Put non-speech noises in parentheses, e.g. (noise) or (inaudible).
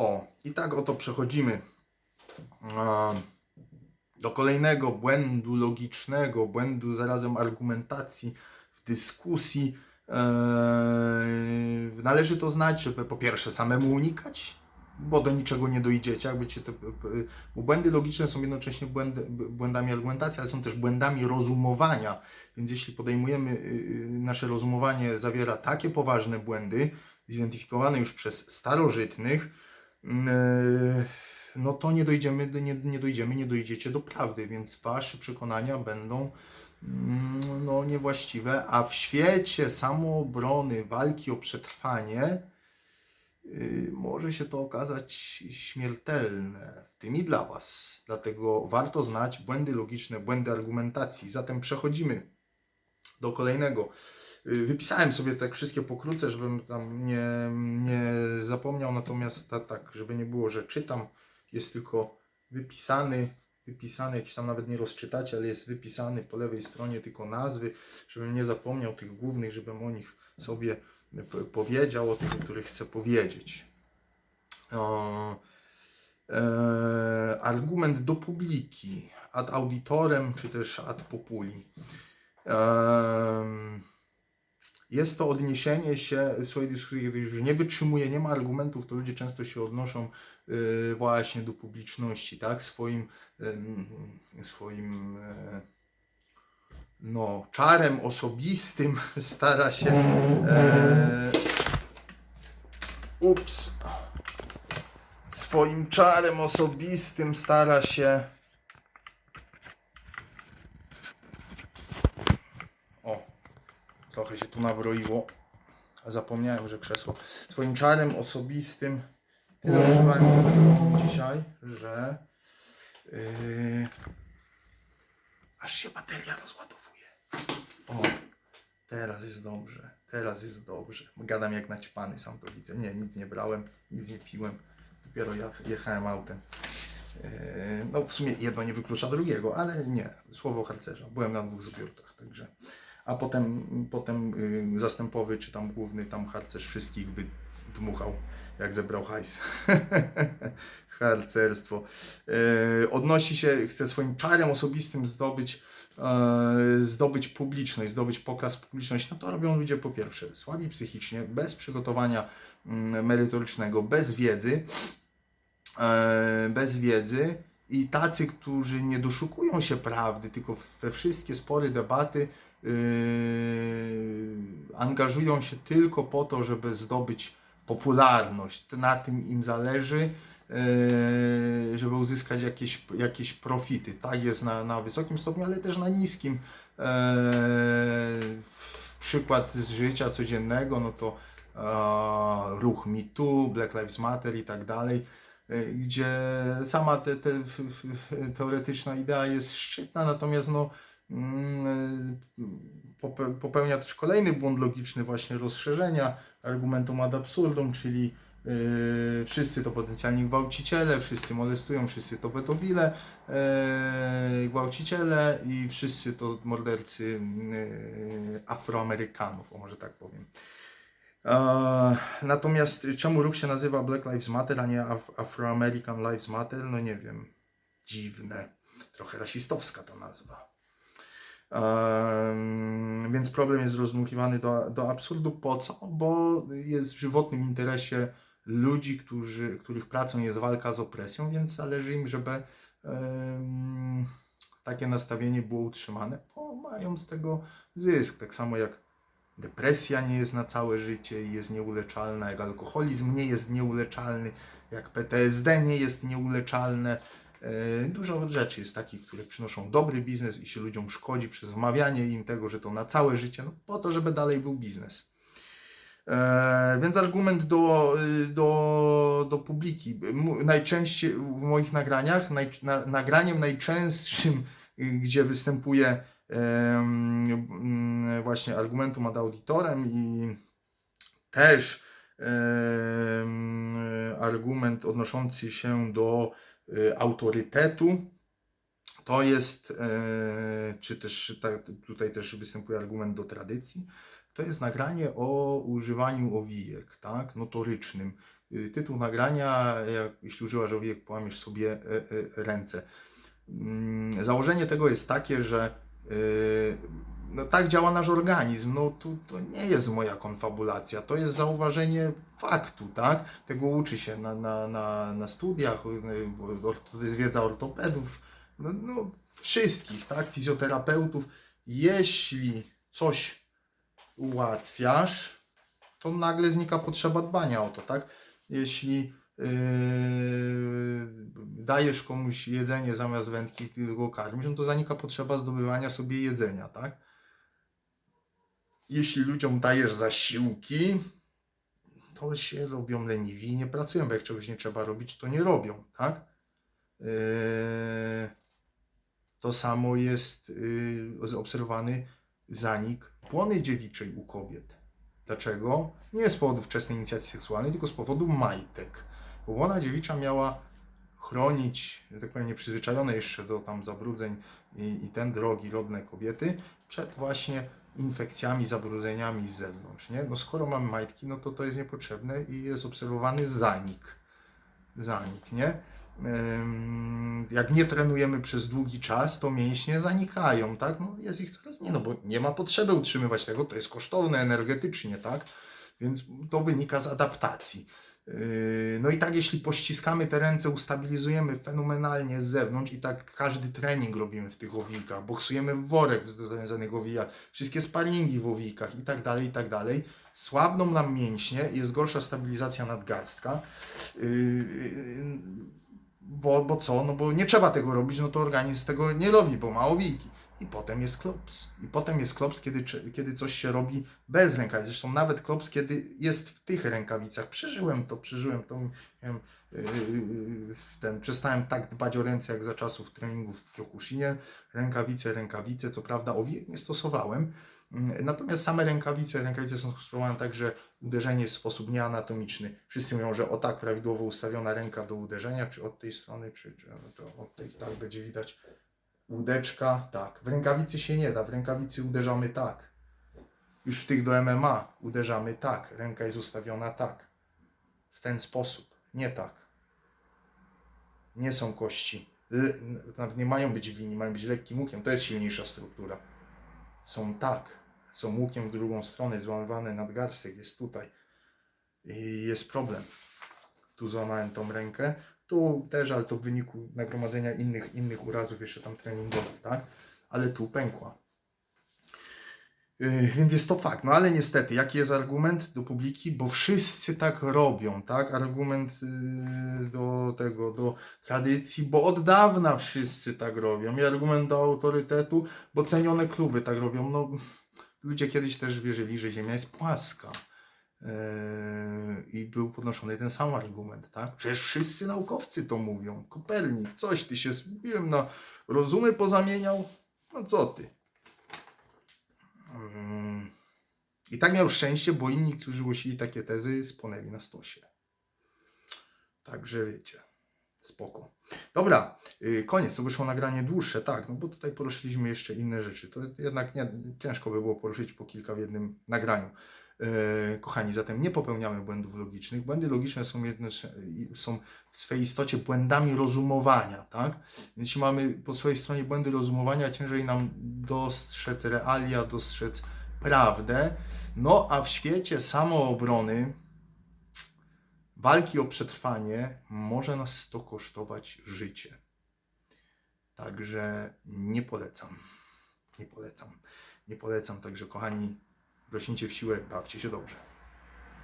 O, i tak oto przechodzimy do kolejnego błędu logicznego, błędu zarazem argumentacji w dyskusji. Eee, należy to znać, żeby po pierwsze samemu unikać, bo do niczego nie dojdziecie. Jakby cię te, bo błędy logiczne są jednocześnie błędy, błędami argumentacji, ale są też błędami rozumowania. Więc jeśli podejmujemy, y, nasze rozumowanie zawiera takie poważne błędy, zidentyfikowane już przez starożytnych, no to nie dojdziemy, do- nie, nie dojdziemy, nie dojdziecie do prawdy, więc wasze przekonania będą mm, no, niewłaściwe, a w świecie samoobrony, walki o przetrwanie, y, może się to okazać śmiertelne, w tym i dla Was. Dlatego warto znać błędy logiczne, błędy argumentacji. Zatem przechodzimy do kolejnego. Y, Wypisałem sobie tak wszystkie pokrótce, żebym tam nie, nie zapomniał, natomiast ta, tak, żeby nie było, że czytam, jest tylko wypisany, wypisany, czy tam nawet nie rozczytacie, ale jest wypisany po lewej stronie tylko nazwy, żebym nie zapomniał tych głównych, żebym o nich sobie powiedział, o tych, o których chcę powiedzieć. O, e, argument do publiki, ad auditorem, czy też ad populi. Em, jest to odniesienie się, swojej dyskusji, kiedy już nie wytrzymuje, nie ma argumentów, to ludzie często się odnoszą y, właśnie do publiczności, tak? Swoim, swoim e, no, czarem osobistym (laughs) stara się e, ups swoim czarem osobistym stara się o trochę się tu zapomniałem, że krzesło. Swoim czarem osobistym tyle używałem telefonu dzisiaj, że yy, aż się bateria rozładowuje. O teraz jest dobrze teraz jest dobrze. Gadam jak naćpany, sam to widzę. Nie, nic nie brałem, nic nie piłem. Dopiero jechałem autem. Yy, no w sumie jedno nie wyklucza drugiego, ale nie, słowo harcerza. Byłem na dwóch zbiórkach, także. A potem, potem yy, zastępowy czy tam główny tam harcerz wszystkich wydmuchał, jak zebrał hajs. (laughs) Harcerstwo. Yy, odnosi się, chce swoim czarem osobistym zdobyć, yy, zdobyć publiczność, zdobyć pokaz publiczność. No to robią ludzie po pierwsze słabi psychicznie, bez przygotowania mm, merytorycznego, bez wiedzy e, bez wiedzy i tacy, którzy nie doszukują się prawdy, tylko we wszystkie spory, debaty angażują się tylko po to, żeby zdobyć popularność. Na tym im zależy, yy, żeby uzyskać jakieś, jakieś profity. Tak jest na, na wysokim stopniu, ale też na niskim. Yy, przykład z życia codziennego, no to e, ruch MeToo, Black Lives Matter i tak dalej y, gdzie sama te, te, teoretyczna idea jest szczytna, natomiast no, popełnia też kolejny błąd logiczny właśnie rozszerzenia argumentum ad absurdum, czyli y, wszyscy to potencjalni gwałciciele, wszyscy molestują, wszyscy to pedofile, y, gwałciciele i wszyscy to mordercy Afroamerykanów, o może tak powiem. E, Natomiast czemu ruch się nazywa Black Lives Matter, a nie Af- Afro-American Lives Matter? No nie wiem. Dziwne. Trochę rasistowska ta nazwa. Więc problem jest rozdmuchiwany do, do absurdu. Po co? Bo jest w żywotnym interesie ludzi, którzy, których pracą jest walka z opresją, więc zależy im, żeby takie nastawienie było utrzymane, bo mają z tego zysk. Tak samo jak depresja nie jest na całe życie i jest nieuleczalna, jak alkoholizm nie jest nieuleczalny, jak PTSD nie jest nieuleczalne. E, Dużo rzeczy jest takich, które przynoszą dobry biznes i się ludziom szkodzi przez wmawianie im tego, że to na całe życie, no po to, żeby dalej był biznes. E, więc argument do, y, do, do publiki. Najczęściej w moich nagraniach, naj, na, nagraniem najczęstszym, y, gdzie występuje mm, właśnie argumentum ad auditorem i też argument odnoszący się do autorytetu. To jest, e, czy też tak, tutaj też występuje argument do tradycji. To jest nagranie o używaniu owijek, tak, notorycznym, y, tytuł nagrania, jak, jeśli używasz owijek, połamiesz sobie e, e, ręce. Mm, Założenie tego jest takie, że y, no tak działa nasz organizm. No tu to nie jest moja konfabulacja, to jest zauważenie faktu, tak? Tego uczy się na, na, na, na studiach, to jest wiedza ortopedów, no, no wszystkich, tak? Fizjoterapeutów. Jeśli coś ułatwiasz, to nagle znika potrzeba dbania o to, tak? Jeśli yy, dajesz komuś jedzenie zamiast wędki, go karmisz, no to zanika potrzeba zdobywania sobie jedzenia, tak? Jeśli ludziom dajesz zasiłki, to się robią leniwi i nie pracują, bo jak czegoś nie trzeba robić, to nie robią, tak? Yy, to samo jest yy, zaobserwowany zanik błony dziewiczej u kobiet. Dlaczego? Nie z powodu wczesnej inicjacji seksualnej, tylko z powodu majtek. Bo błona dziewicza miała chronić, tak powiem, nieprzyzwyczajone jeszcze do tam zabrudzeń i, i ten drogi rodne kobiety przed właśnie infekcjami, zabrudzeniami z zewnątrz. Nie? No skoro mamy majtki, no to to jest niepotrzebne i jest obserwowany zanik. Zanik, nie? Jak nie trenujemy przez długi czas, to mięśnie zanikają, tak? No jest ich coraz nie, no bo nie ma potrzeby utrzymywać tego, to jest kosztowne energetycznie, tak? Więc to wynika z adaptacji. Yy, No i tak, jeśli pościskamy te ręce, ustabilizujemy fenomenalnie z zewnątrz i tak każdy trening robimy w tych owijkach, boksujemy w worek w związanych owijach, wszystkie sparingi w owijkach i tak dalej, i tak dalej, słabną nam mięśnie, jest gorsza stabilizacja nadgarstka. Yy, yy, Bo, bo co? No bo nie trzeba tego robić, no to organizm tego nie robi, bo ma owijki. I potem jest klops. I potem jest klops, kiedy, kiedy coś się robi bez rękawic. Zresztą nawet klops, kiedy jest w tych rękawicach. Przeżyłem to, przeżyłem to. Miałem, yy, w ten, przestałem tak dbać o ręce, jak za czasów treningów w Kyokushinie. Rękawice, rękawice. Co prawda nie stosowałem. Mm, Natomiast same rękawice, rękawice są skonstruowane tak, że uderzenie jest w sposób nieanatomiczny. Wszyscy mówią, że o tak prawidłowo ustawiona ręka do uderzenia, czy od tej strony, czy, czy od tej, tak będzie widać łódeczka, tak. W rękawicy się nie da, w rękawicy uderzamy tak. Już w tych do MMA uderzamy tak, ręka jest ustawiona tak. W ten sposób, nie tak. Nie są kości. Nawet nie mają być w linii, mają być lekkim łukiem, to jest silniejsza struktura. Są tak, są łukiem w drugą stronę, złamywany nadgarstek jest tutaj. I jest problem. Tu złamałem tą rękę, tu też, ale to w wyniku nagromadzenia innych, innych urazów jeszcze tam treningowych, tak? Ale tu pękła. Yy, Więc jest to fakt. No ale niestety, jaki jest argument do publiki? Bo wszyscy tak robią, tak? Argument yy, do tego, do tradycji, bo od dawna wszyscy tak robią. I argument do autorytetu, bo cenione kluby tak robią. No, ludzie kiedyś też wierzyli, że Ziemia jest płaska. Yy, I był podnoszony ten sam argument, tak? Przecież wszyscy naukowcy to mówią. Kopernik, coś ty się mówiłem na rozumy pozamieniał? No co ty? Yy, I tak miał szczęście, bo inni, którzy głosili takie tezy, spłonęli na stosie. Także wiecie, spoko. Dobra, yy, koniec, to wyszło nagranie dłuższe, tak, no bo tutaj poruszyliśmy jeszcze inne rzeczy. To jednak nie, ciężko by było poruszyć po kilka w jednym nagraniu. E, Kochani, zatem nie popełniamy błędów logicznych. Błędy logiczne są, są w swej istocie błędami rozumowania, tak? Jeśli mamy po swojej stronie błędy rozumowania, ciężej nam dostrzec realia, dostrzec prawdę. No a w świecie samoobrony, walki o przetrwanie, może nas to kosztować życie. Także nie polecam. Nie polecam. Nie polecam, także kochani, rośnijcie w siłę, bawcie się dobrze.